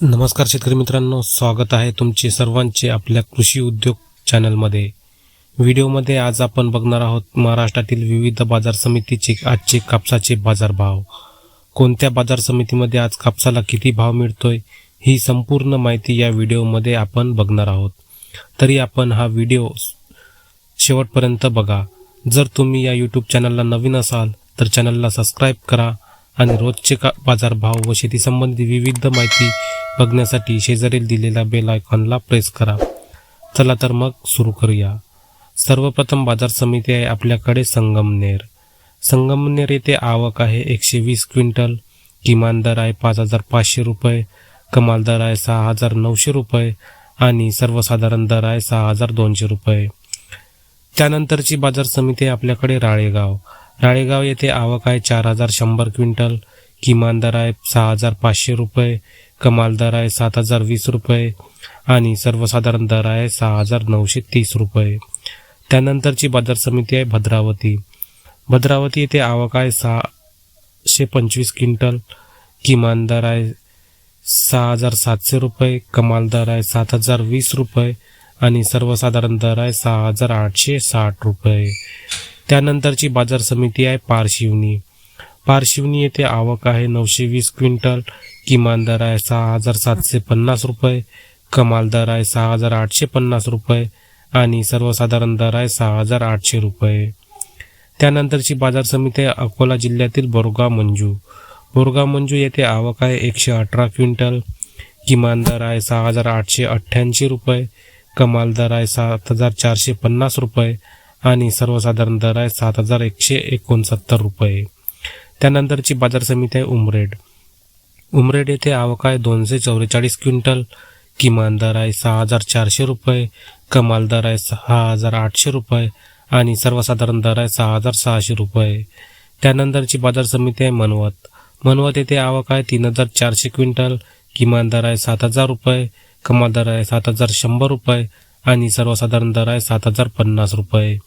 नमस्कार शेतकरी मित्रांनो स्वागत आहे तुमचे सर्वांचे आपल्या कृषी उद्योग चॅनलमध्ये. व्हिडिओमध्ये आज आपण बघणार आहोत महाराष्ट्रातील विविध बाजार समितीचे आजचे कापसाचे बाजारभाव. कोणत्या बाजार समितीमध्ये आज कापसाला किती भाव मिळतोय ही संपूर्ण माहिती या व्हिडिओमध्ये आपण बघणार आहोत. तरी आपण हा व्हिडिओ शेवटपर्यंत बघा. जर तुम्ही या यूट्यूब चॅनलला नवीन असाल तर चॅनलला सबस्क्राईब करा आणि रोजचे का बाजारभाव व शेती संबंधी विविध माहिती बघण्यासाठी शेजारील दिलेल्या बेल आयकॉनला प्रेस करा. चला तर मग सुरू करूया. सर्वप्रथम बाजार समिती आहे आपल्याकडे संगमनेर. संगमनेर येथे आवक आहे एकशे वीस क्विंटल. किमान दर आहे पाच हजार पाचशे रुपये. कमाल दर आहे सहा हजार नऊशे रुपये. आणि सर्वसाधारण दर आहे सहा हजार दोनशे रुपये. त्यानंतरची बाजार समिती आहे आपल्याकडे राळेगाव. राळेगाव येथे आवक आहे चार हजार शंभर क्विंटल. किमान दर आहे सहा हजार पाचशे रुपये. कमाल दर आहे सात हजार वीस रुपये आणि सर्वसाधारण दर आहे सहा हजार नऊशे तीस रुपये. त्यानंतरची बाजार समिती आहे भद्रावती. भद्रावती येथे आवक आहे सहाशे पंचवीस क्विंटल. किमान दर आहे सहा हजार सातशे रुपये. कमाल दर आहे सात हजार वीस रुपये आणि सर्वसाधारण दर आहे सहा हजार आठशे साठ रुपये. त्यानंतरची बाजार समिती आहे पारशिवनी. पारशिवनी येथे आवक आहे. नऊशे वीस क्विंटल. किमान दर आहे सहा हजार सातशे पन्नास रुपये. कमाल दर आहे सहा हजार आठशे पन्नास रुपये. आणि सर्वसाधारण दर आहे सहा हजार आठशे रुपये. त्यानंतरची बाजार समिती आहे अकोला जिल्ह्यातील बोरगाव मंजू. बोरगाव मंजू येथे आवक आहे एकशे अठरा क्विंटल. किमान दर आहे सहा हजार आठशे अठ्ठ्याऐंशी रुपये. कमाल दर आहे सात हजार चारशे पन्नास रुपये. आणि सर्वसाधारण दर आहे सात हजार एकशे एकोणसत्तर रुपये. त्यानंतरची बाजार समिती आहे उमरेड. उमरेड येथे आवक आहे दोनशे चौवेचाळीस क्विंटल. किमान दर आहे सहा हजार चारशे रुपये. कमाल दर आहे सहा हजार आठशे रुपये. आणि सर्वसाधारण दर आहे सहा हजार सहाशे रुपये. त्यानंतरची बाजार समिती आहे मनवत. मनवत येथे आवक आहे तीन हजार चारशे क्विंटल. किमान दर आहे सात हजार रुपये. कमाल दर आहे सात हजार शंभर रुपये. आणि सर्वसाधारण दर आहे सात हजार पन्नास रुपये.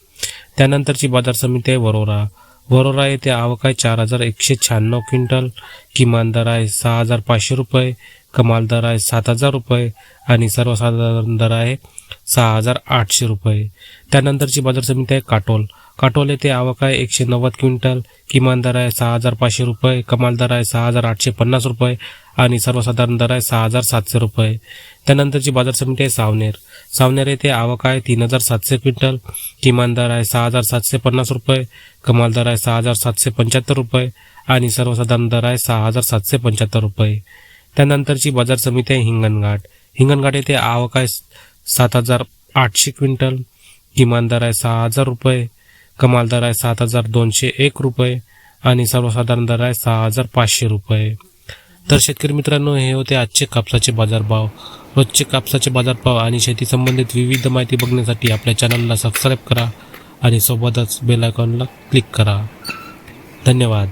त्यानंतरची बाजार समिती आहे वरोरा. वरोरा येथे आवक आहे चार हजार एकशे शहाण्णव क्विंटल. किमान दर आहे सहा हजार पाचशे रुपये. कमाल दर आहे सात हजार रुपये. आणि सर्वसाधारण दर आहे सहा हजार आठशे रुपये. त्यानंतरची बाजार समिती आहे काटोल. काटोल येथे आवक आहे. एकशे नव्वद क्विंटल. किमान दर आहे सहा हजार पाचशे रुपये. कमाल दर आहे सहा हजार आठशे पन्नास रुपये. आणि सर्वसाधारण दर आहे सहा हजार सातशे रुपये. त्यानंतरची बाजार समिती आहे सावनेर. सावनेर येथे आवक आहे तीन हजार सातशे क्विंटल. किमान दर आहे सहा हजार सातशे पन्नास रुपये. कमाल दर आहे सहा हजार सातशे पंच्याहत्तर रुपये. आणि सर्वसाधारण दर आहे सहा हजार सातशे पंच्याहत्तर रुपये. त्यानंतरची बाजार समिती आहे हिंगणघाट. हिंगणघाट येथे आवक आहे सात हजार आठशे क्विंटल. किमान दर आहे सहा हजार रुपये. कमाल दर आहे सात हजार दोनशे एक रुपये आणि सर्वसाधारण दर आहे सहा हजार पाचशे रुपये. तर शेतकरी मित्रांनो हे होते आजचे कापसाचे बाजारभाव. रोजचे कापसाचे बाजारभाव आणि शेती संबंधित विविध माहिती बघण्यासाठी आपल्या चॅनलला सबस्क्राईब करा आणि सोबतच बेल आयकॉनला क्लिक करा. धन्यवाद.